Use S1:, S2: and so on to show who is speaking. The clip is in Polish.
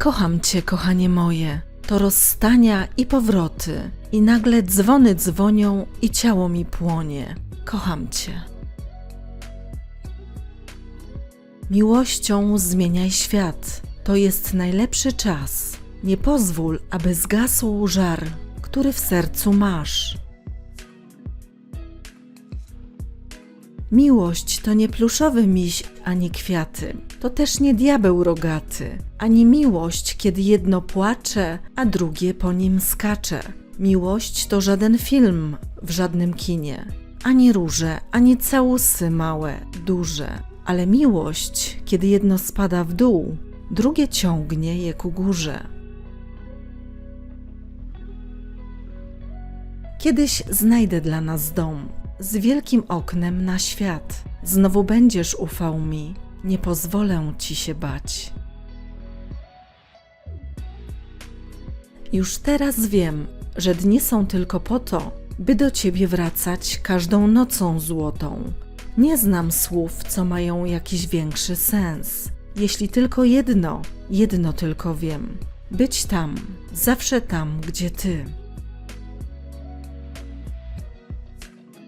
S1: Kocham cię, kochanie moje. To rozstania i powroty. I nagle dzwony dzwonią i ciało mi płonie. Kocham cię. Miłością zmieniaj świat. To jest najlepszy czas. Nie pozwól, aby zgasł żar, który w sercu masz. Miłość to nie pluszowy miś ani kwiaty. To też nie diabeł rogaty. Ani miłość, kiedy jedno płacze, a drugie po nim skacze. Miłość to żaden film w żadnym kinie. Ani róże, ani całusy małe, duże. Ale miłość, kiedy jedno spada w dół, drugie ciągnie je ku górze. Kiedyś znajdę dla nas dom z wielkim oknem na świat. Znowu będziesz ufał mi, nie pozwolę ci się bać. Już teraz wiem, że dni są tylko po to, by do ciebie wracać każdą nocą złotą. Nie znam słów, co mają jakiś większy sens. Jeśli tylko jedno, jedno tylko wiem: być tam, zawsze tam, gdzie ty.